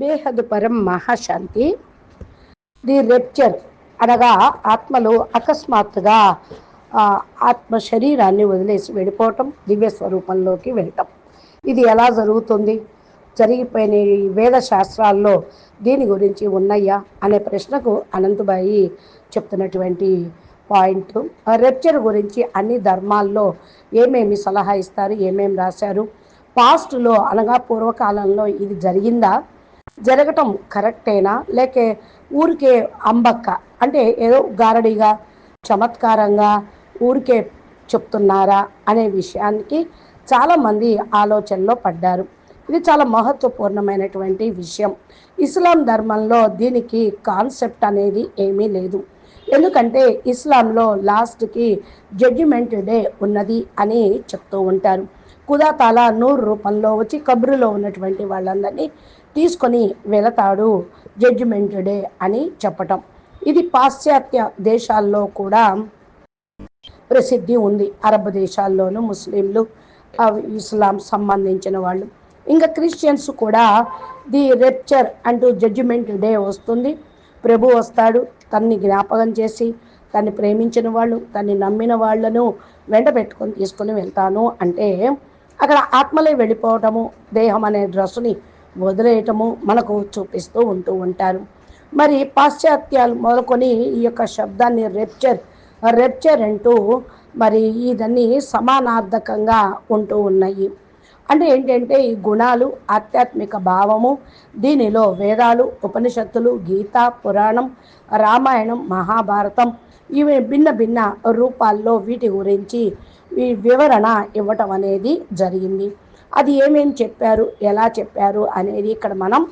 బేహదు పరం మహాశాంతి. The rupture అనగా ఆత్మలు అకస్మాత్తుగా ఆత్మ శరీరాన్ని వదిలేసి వెళ్ళిపోవటం దివ్య స్వరూపంలోకి వెళ్ళటం. ఇది ఎలా జరుగుతుంది? జరిగిపోయిన ఈ వేద శాస్త్రాల్లో దీని గురించి ఉన్నాయా అనే ప్రశ్నకు అనంతబాయి చెప్తున్నటువంటి పాయింట్. రెప్చర్ గురించి అన్ని ధర్మాల్లో ఏమేమి సలహా ఇస్తారు ఏమేమి రాశారు? పాస్ట్లో అనగా పూర్వకాలంలో ఇది జరిగిందా? జరగటం కరెక్టేనా? లేక ఊరికే అంబక్క అంటే ఏదో గారడిగా చమత్కారంగా ఊరికే చెప్తున్నారా అనే విషయానికి చాలామంది ఆలోచనలో పడ్డారు. ఇది చాలా మహత్వపూర్ణమైనటువంటి విషయం. ఇస్లాం ధర్మంలో దీనికి కాన్సెప్ట్ అనేది ఏమీ లేదు. ఎందుకంటే ఇస్లాంలో లాస్ట్కి జడ్జిమెంట్ డే ఉన్నది అని చెప్తూ ఉంటారు. కుదాతాల నూరు రూపంలో వచ్చి కబురులో ఉన్నటువంటి వాళ్ళందరినీ తీసుకొని వెళతాడు జడ్జిమెంట్ డే అని చెప్పటం. ఇది పాశ్చాత్య దేశాల్లో కూడా ప్రసిద్ధి ఉంది. అరబ్ దేశాల్లోనూ ముస్లింలు ఇస్లాం సంబంధించిన వాళ్ళు. ఇంకా క్రిస్టియన్స్ కూడా ది రెప్చర్ అంటూ జడ్జిమెంట్ డే వస్తుంది. ప్రభు వస్తాడు తన్ని జ్ఞాపకం చేసి తన్ని ప్రేమించిన వాళ్ళు తన్ని నమ్మిన వాళ్ళను వెంట పెట్టుకొని తీసుకొని వెళ్తాను అంటే అక్కడ ఆత్మలే వెళ్ళిపోవటము దేహం అనే డ్రెస్సుని వదిలేయటము మనకు చూపిస్తూ ఉంటూ ఉంటారు. మరి పాశ్చాత్యాలు మొదలుకొని ఈ యొక్క శబ్దాన్ని రెప్చర్ రెప్చర్ అంటూ మరి ఇదన్నీ సమానార్థకంగా ఉంటూ ఉన్నాయి. అంటే ఏంటంటే ఈ గుణాలు ఆధ్యాత్మిక భావము దీనిలో వేదాలు ఉపనిషత్తులు గీత పురాణం రామాయణం మహాభారతం ఇవి భిన్న భిన్న రూపాల్లో వీటి గురించి ఈ వివరణ ఇవ్వటం అనేది జరిగింది. అది ఏమేమి చెప్పారు ఎలా చెప్పారు అనేది ఇక్కడ మనం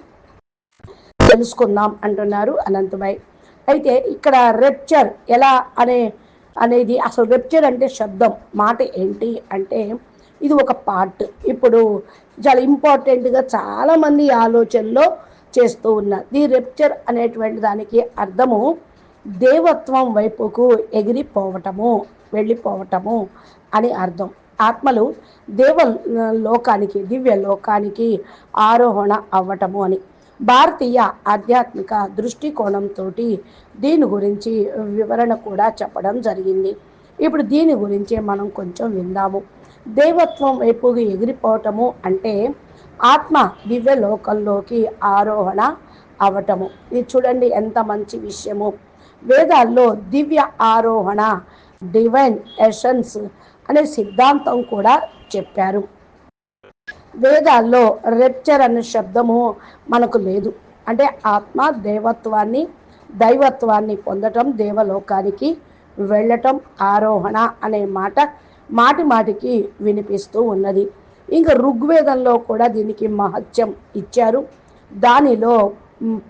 తెలుసుకుందాం అంటున్నారు అనంతమై. అయితే ఇక్కడ రెప్చర్ ఎలా అనే అనేది అసలు రెప్చర్ అంటే శబ్దం మాట ఏంటి అంటే ఇది ఒక పార్ట్ ఇప్పుడు చాలా ఇంపార్టెంట్గా చాలామంది ఆలోచనలో చేస్తూ ఉన్నారు. ది రెప్చర్ అనేటువంటి దానికి అర్థము దేవత్వం వైపుకు ఎగిరిపోవటము వెళ్ళిపోవటము అని అర్థం. ఆత్మలు దేవ లోకానికి దివ్య లోకానికి ఆరోహణ అవ్వటము అని. భారతీయ ఆధ్యాత్మిక దృష్టికోణంతో దీని గురించి వివరణ కూడా చెప్పడం జరిగింది. ఇప్పుడు దీని గురించి మనం కొంచెం విందాము. దేవత్వం వైపు ఎగిరిపోవటము అంటే ఆత్మ దివ్య లోకంలోకి ఆరోహణ అవటము ఇది చూడండి ఎంత మంచి విషయము. వేదాల్లో దివ్య ఆరోహణ డివైన్ ఎషన్స్ అనే సిద్ధాంతం కూడా చెప్పారు. వేదాల్లో రెప్చర్ అనే శబ్దము మనకు లేదు. అంటే ఆత్మ దేవత్వాన్ని దైవత్వాన్ని పొందటం దేవలోకానికి వెళ్ళటం ఆరోహణ అనే మాట మాటి మాటికి వినిపిస్తూ ఉన్నది. ఇంకా ఋగ్వేదంలో కూడా దీనికి మహత్యం ఇచ్చారు. దానిలో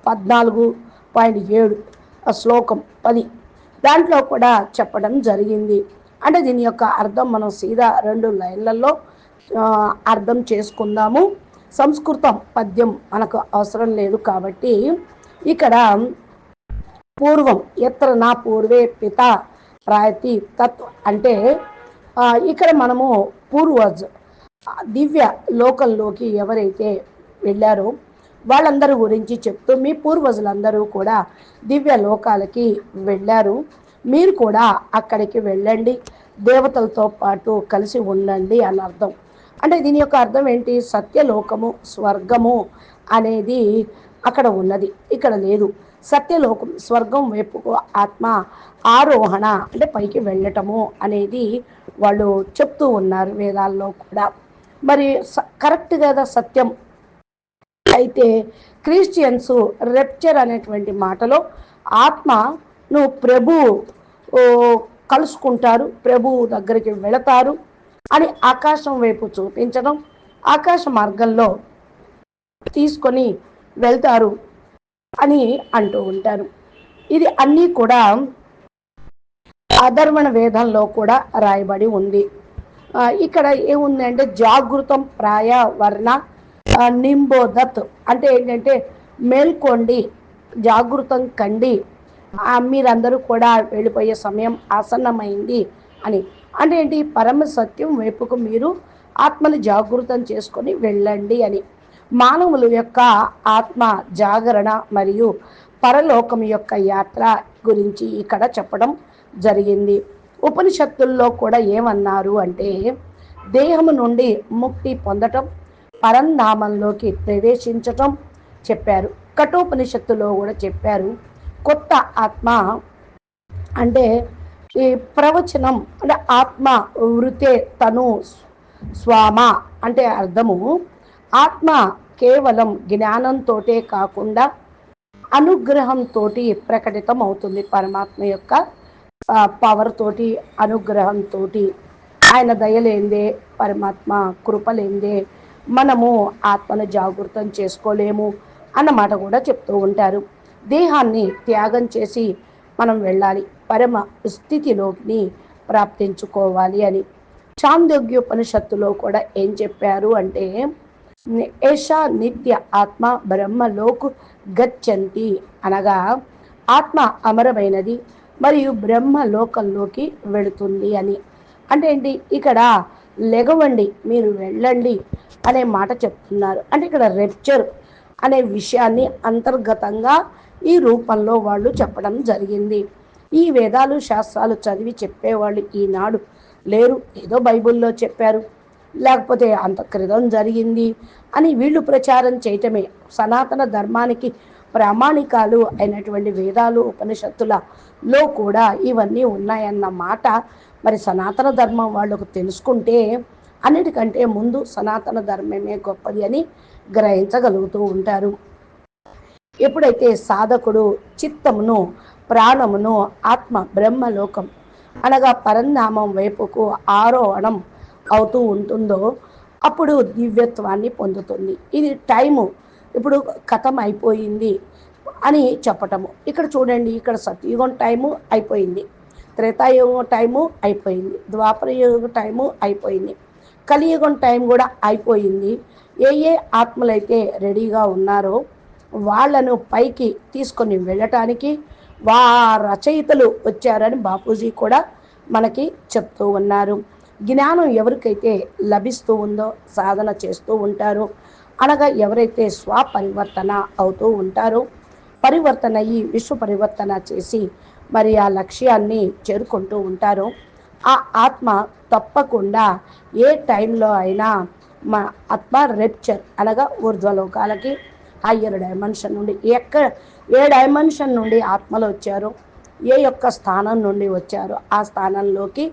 పద్నాలుగు పాయింట్ ఏడు శ్లోకం పది. దాంట్లో కూడా చెప్పడం జరిగింది. అంటే దీని యొక్క అర్థం మనం సీదా రెండు లైన్లలో అర్థం చేసుకుందాము. సంస్కృతం పద్యం మనకు అవసరం లేదు కాబట్టి ఇక్కడ పూర్వం ఎత్ర నా పూర్వే పిత రాయతి తత్ అంటే ఇక్కడ మనము పూర్వజ్ దివ్య లోకంలోకి ఎవరైతే వెళ్ళారో వాళ్ళందరి గురించి చెప్తూ మీ పూర్వజులందరూ కూడా దివ్య లోకాలకి వెళ్ళారు. మీరు కూడా అక్కడికి వెళ్ళండి దేవతలతో పాటు కలిసి ఉండండి అని అర్థం. అంటే దీని యొక్క అర్థం ఏంటి? సత్యలోకము స్వర్గము అనేది అక్కడ ఉన్నది ఇక్కడ లేదు. సత్యలోకం స్వర్గం వైపుకు ఆత్మ ఆరోహణ అంటే పైకి వెళ్ళటము అనేది వాళ్ళు చెప్తూ ఉన్నారు వేదాల్లో కూడా. మరి స- కరెక్ట్ కదా సత్యం? అయితే క్రిస్టియన్స్ రెప్చర్ అనేటువంటి మాటలో ఆత్మ నువ్వు ప్రభు కలుసుకుంటారు ప్రభు దగ్గరికి వెళతారు అని ఆకాశం వైపు చూపించడం ఆకాశ మార్గంలో తీసుకొని వెళ్తారు అని అంటూ ఉంటారు. ఇది అన్నీ కూడా అధర్వణ వేదంలో కూడా రాయబడి ఉంది. ఇక్కడ ఏముందంటే జాగృతం ప్రాయ వర్ణ నింబోదత్ అంటే ఏంటంటే మేల్కోండి జాగృతం కండి మీరందరూ కూడా వెళ్ళిపోయే సమయం ఆసన్నమైంది అని. అంటే ఏంటి? పరమ సత్యం వైపుకు మీరు ఆత్మని జాగృతం చేసుకొని వెళ్ళండి అని. మానవుల యొక్క ఆత్మ జాగరణ మరియు పరలోకం యొక్క యాత్ర గురించి ఇక్కడ చెప్పడం జరిగింది. ఉపనిషత్తుల్లో కూడా ఏమన్నారు అంటే దేహము నుండి ముక్తి పొందటం పరంధామంలోకి ప్రవేశించటం చెప్పారు. కఠోపనిషత్తులో కూడా చెప్పారు. కొత్త ఆత్మ అంటే ఈ ప్రవచనం అంటే ఆత్మ వృతే తను స్వామ అంటే అర్థము. ఆత్మ కేవలం జ్ఞానంతోటే కాకుండా అనుగ్రహంతో ప్రకటితం అవుతుంది పరమాత్మ యొక్క పవర్ తోటి అనుగ్రహంతో ఆయన దయలేందే పరమాత్మ కృపలేందే మనము ఆత్మను జాగృతం చేసుకోలేము అన్నమాట కూడా చెప్తూ ఉంటారు. దేహాన్ని త్యాగం చేసి మనం వెళ్ళాలి. పరమ స్థితిలోకి ప్రాప్తించుకోవాలి అని. చాందోగ్యోపనిషత్తులో కూడా ఏం చెప్పారు అంటే ఏషా నిత్య ఆత్మ బ్రహ్మలోకు గచ్చంతి అనగా ఆత్మ అమరమైనది మరియు బ్రహ్మలోకంలోకి వెళుతుంది అని. అంటే ఏంటి? ఇక్కడ లెగవండి మీరు వెళ్ళండి అనే మాట చెప్తున్నారు. అంటే ఇక్కడ రెప్చర్ అనే విషయాన్ని అంతర్గతంగా ఈ రూపంలో వాళ్ళు చెప్పడం జరిగింది. ఈ వేదాలు శాస్త్రాలు చదివి చెప్పేవాళ్ళు ఈనాడు లేరు. ఏదో బైబిల్లో చెప్పారు. లేకపోతే అంత క్రితం జరిగింది అని వీళ్ళు ప్రచారం చేయటమే. సనాతన ధర్మానికి ప్రామాణికాలు అయినటువంటి వేదాలు ఉపనిషత్తులలో కూడా ఇవన్నీ ఉన్నాయన్న మాట మరి సనాతన ధర్మం వాళ్ళకు తెలుసుకుంటే అన్నిటికంటే ముందు సనాతన ధర్మమే గొప్పది అని గ్రహించగలుగుతూ ఉంటారు. ఎప్పుడైతే సాధకుడు చిత్తమును ప్రాణమును ఆత్మ బ్రహ్మలోకం అనగా పరంధామం వైపుకు ఆరోహణం అవుతూ ఉంటుందో అప్పుడు దివ్యత్వాన్ని పొందుతుంది. ఇది టైము. ఇప్పుడు కథం అయిపోయింది అని చెప్పటము. ఇక్కడ చూడండి ఇక్కడ సత్యుగం టైము అయిపోయింది. త్రేతాయుగం టైము అయిపోయింది. ద్వాపరయుగం టైము అయిపోయింది. కలియుగం టైం కూడా అయిపోయింది. ఏ ఏ ఆత్మలైతే రెడీగా ఉన్నారో వాళ్ళను పైకి తీసుకొని వెళ్ళటానికి వా రచయితలు వచ్చారని బాపూజీ కూడా మనకి చెప్తూ ఉన్నారు. జ్ఞానం ఎవరికైతే లభిస్తూ ఉందో సాధన చేస్తూ ఉంటారో. అనగా ఎవరైతే స్వపరివర్తన అవుతూ ఉంటారో పరివర్తన అయ్యి విశ్వ పరివర్తన చేసి మరి ఆ లక్ష్యాన్ని చేరుకుంటూ ఉంటారో ఆ ఆత్మ తప్పకుండా ఏ టైంలో అయినా మా ఆత్మ రెప్చర్ అనగా ఊర్ధ్వలోకాలకి హయ్యర్ డైమెన్షన్ నుండి ఎక్కడ ఏ డైమెన్షన్ నుండి ఆత్మలు వచ్చారో ఏ యొక్క స్థానం నుండి వచ్చారో ఆ స్థానంలోకి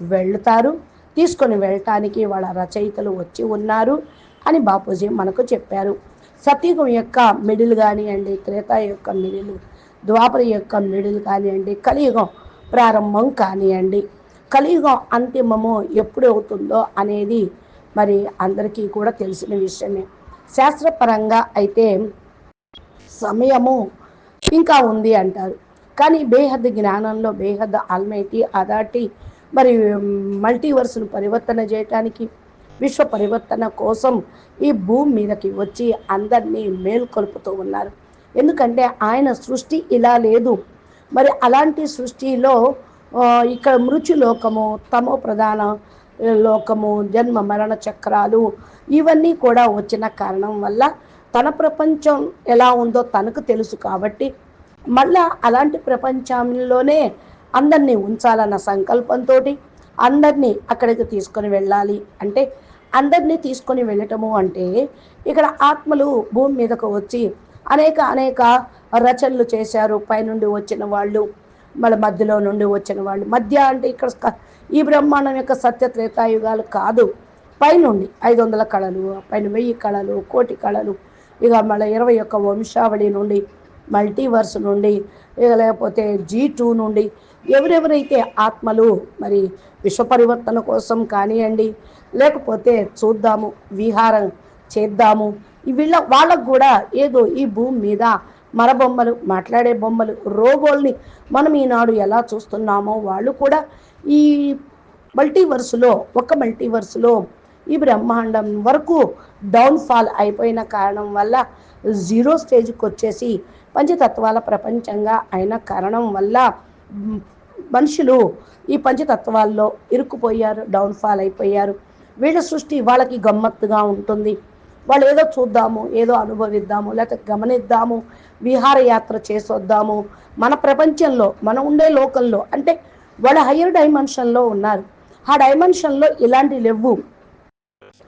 వెళ్తారు తీసుకొని వెళ్ళటానికి వాళ్ళ రచయితలు వచ్చి ఉన్నారు అని బాపూజీ మనకు చెప్పారు. సతీయుగం యొక్క మిడిల్ కానివ్వండి త్రేత యొక్క మిడిల్ ద్వాపర యొక్క మిడిల్ కానివ్వండి కలియుగం ప్రారంభం కానివ్వండి కలియుగం అంతిమము ఎప్పుడు అవుతుందో అనేది మరి అందరికీ కూడా తెలిసిన విషయమే. శాస్త్రపరంగా అయితే సమయము ఇంకా ఉంది అంటారు. కానీ బేహద్ జ్ఞానంలో బేహద్ ఆల్మైటీ అదాటి మరి మల్టీవర్స్ను పరివర్తన చేయటానికి విశ్వ పరివర్తన కోసం ఈ భూమి మీదకి వచ్చి అందరినీ మేల్కొల్పుతూ ఉన్నారు. ఎందుకంటే ఆయన సృష్టి ఇలా లేదు. మరి అలాంటి సృష్టిలో ఇక్కడ మృత్యులోకము తమో ప్రధాన లోకము జన్మ మరణ చక్రాలు ఇవన్నీ కూడా వచ్చిన కారణం వల్ల తన ప్రపంచం ఎలా ఉందో తనకు తెలుసు కాబట్టి మళ్ళా అలాంటి ప్రపంచంలోనే అందరినీ ఉంచాలన్న సంకల్పంతో అందరినీ అక్కడికి తీసుకొని వెళ్ళాలి. అంటే అందరినీ తీసుకొని వెళ్ళటము అంటే ఇక్కడ ఆత్మలు భూమి మీదకు వచ్చి అనేక అనేక రచనలు చేశారు. పైనుండి వచ్చిన వాళ్ళు మళ్ళీ మధ్యలో నుండి వచ్చిన వాళ్ళు. మధ్య అంటే ఇక్కడ ఈ బ్రహ్మాండం యొక్క సత్య త్రేతాయుగాలు కాదు. పైనుండి ఐదు వందల కళలు పైన వెయ్యి కళలు కోటి కళలు ఇక మళ్ళీ ఇరవై ఒక్క వంశావళి నుండి మల్టీవర్స్ నుండి ఇక లేకపోతే జీ టూ నుండి ఎవరెవరైతే ఆత్మలు మరి విశ్వ పరివర్తన కోసం కానివ్వండి లేకపోతే చూద్దాము విహారం చేద్దాము వీళ్ళ వాళ్ళకు కూడా ఏదో ఈ భూమి మీద మరబొమ్మలు మాట్లాడే బొమ్మలు రోబోల్ని మనం ఈనాడు ఎలా చూస్తున్నామో వాళ్ళు కూడా ఈ మల్టీవర్స్లో ఒక మల్టీవర్స్లో ఈ బ్రహ్మాండం వరకు డౌన్ఫాల్ అయిపోయిన కారణం వల్ల జీరో స్టేజ్కి వచ్చేసి పంచతత్వాల ప్రపంచంగా అయిన కారణం వల్ల మనుషులు ఈ పంచతత్వాల్లో ఇరుక్కుపోయారు డౌన్ఫాల్ అయిపోయారు. వీళ్ళ సృష్టి వాళ్ళకి గమ్మత్తుగా ఉంటుంది. వాళ్ళు ఏదో చూద్దాము ఏదో అనుభవిద్దాము లేకపోతే గమనిద్దాము విహారయాత్ర చేసొద్దాము. మన ప్రపంచంలో మనం ఉండే లోకంలో అంటే వాళ్ళు హయ్యర్ డైమెన్షన్లో ఉన్నారు. ఆ డైమెన్షన్లో ఇలాంటి లేవు.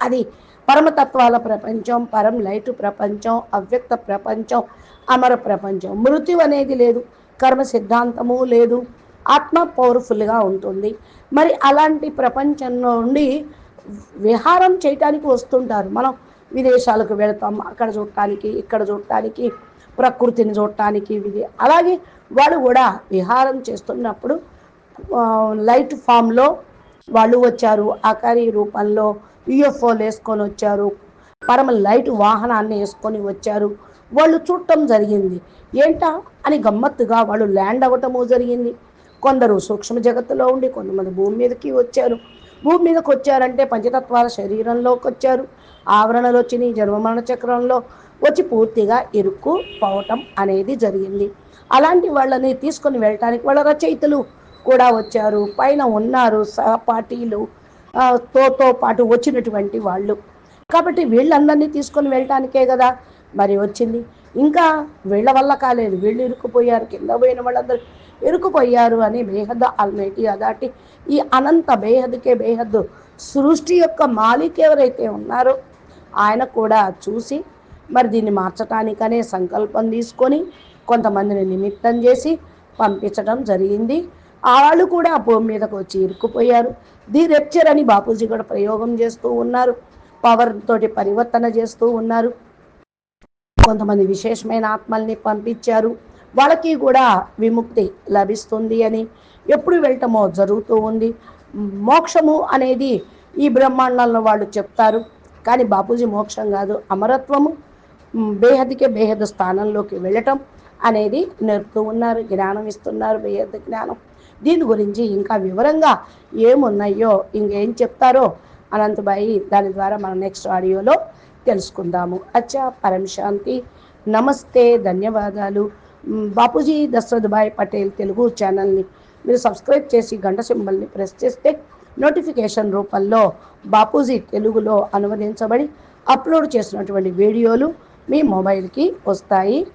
అది పరమతత్వాల ప్రపంచం పరం లైటు ప్రపంచం అవ్యక్త ప్రపంచం అమర ప్రపంచం. మృత్యు అనేది లేదు కర్మ సిద్ధాంతము లేదు ఆత్మ పవర్ఫుల్గా ఉంటుంది. మరి అలాంటి ప్రపంచం నుండి విహారం చేయటానికి వస్తుంటారు. మనం విదేశాలకు వెళతాం అక్కడ చూడటానికి ఇక్కడ చూడటానికి ప్రకృతిని చూడటానికి ఇది అలాగే వాళ్ళు కూడా విహారం చేస్తున్నప్పుడు లైట్ ఫామ్లో వాళ్ళు వచ్చారు ఆకారి రూపంలో యుఎఫ్ఓలు వేసుకొని వచ్చారు పరమ లైట్ వాహనాన్ని వేసుకొని వచ్చారు. వాళ్ళు చూడటం జరిగింది. ఏంటా అని గమ్మత్తుగా వాళ్ళు ల్యాండ్ అవ్వటము జరిగింది. కొందరు సూక్ష్మ జగత్తులో ఉండి కొంతమంది భూమి మీదకి వచ్చారు. భూమి మీదకి వచ్చారంటే పంచతత్వాల శరీరంలోకి వచ్చారు. ఆవరణలు వచ్చినాయి జన్మమరణ చక్రంలో వచ్చి పూర్తిగా ఇరుక్కు పోవటం అనేది జరిగింది. అలాంటి వాళ్ళని తీసుకొని వెళ్ళటానికి వాళ్ళ రచయితలు కూడా వచ్చారు. పైన ఉన్నారు సహపాఠీలు తోతో పాటు వచ్చినటువంటి వాళ్ళు. కాబట్టి వీళ్ళందరినీ తీసుకొని వెళ్ళటానికే కదా మరి వచ్చింది. ఇంకా వీళ్ళ వల్ల కాలేదు. వీళ్ళు ఇరుక్కుపోయారు. కింద పోయిన వాళ్ళందరూ ఇరుక్కుపోయారు అని బేహద్ అల్మేటి అదాటి ఈ అనంత బేహద్కే బేహద్ సృష్టి యొక్క మాలిక్ ఎవరైతే ఉన్నారో ఆయన కూడా చూసి మరి దీన్ని మార్చటానికనే సంకల్పం తీసుకొని కొంతమందిని నిమిత్తం చేసి పంపించడం జరిగింది. ఆ వాళ్ళు కూడా ఆ భూమి మీదకు వచ్చి ఇరుక్కుపోయారు. ది రెప్చర్ అని బాపూజీ కూడా ప్రయోగం చేస్తూ ఉన్నారు. పవర్ తోటి పరివర్తన చేస్తూ ఉన్నారు. కొంతమంది విశేషమైన ఆత్మల్ని పంపించారు. వాళ్ళకి కూడా విముక్తి లభిస్తుంది అని ఎప్పుడు వెళ్ళటమో జరుగుతూ ఉంది. మోక్షము అనేది ఈ బ్రహ్మాండంలో వాళ్ళు చెప్తారు. కానీ బాపూజీ మోక్షం కాదు. అమరత్వము మ్, బేహద్కే బేహద్ స్థానంలోకి వెళ్ళటం అనేది నేర్పుతూ ఉన్నారు జ్ఞానం ఇస్తున్నారు బేహద్ జ్ఞానం. దీని గురించి ఇంకా వివరంగా ఏమున్నాయో ఇంకేం చెప్తారో అనంతబాయి దాని ద్వారా మనం నెక్స్ట్ ఆడియోలో తెలుసుకుందాము. అచ్చా పరమశాంతి నమస్తే ధన్యవాదాలు. బాపూజీ దశరథ్ పటేల్ తెలుగు ఛానల్ని మీరు సబ్స్క్రైబ్ చేసి గంట సింబల్ని ప్రెస్ చేస్తే నోటిఫికేషన్ రూపంలో బాపూజీ తెలుగులో అనువదించబడి అప్లోడ్ చేసినటువంటి వీడియోలు మీ మొబైల్కి వస్తాయి.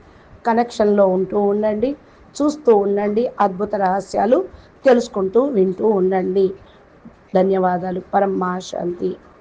కనెక్షన్లో ఉంటూ ఉండండి చూస్తూ ఉండండి అద్భుత రహస్యాలు తెలుసుకుంటూ వింటూ ఉండండి. ధన్యవాదాలు. పరమా శాంతి.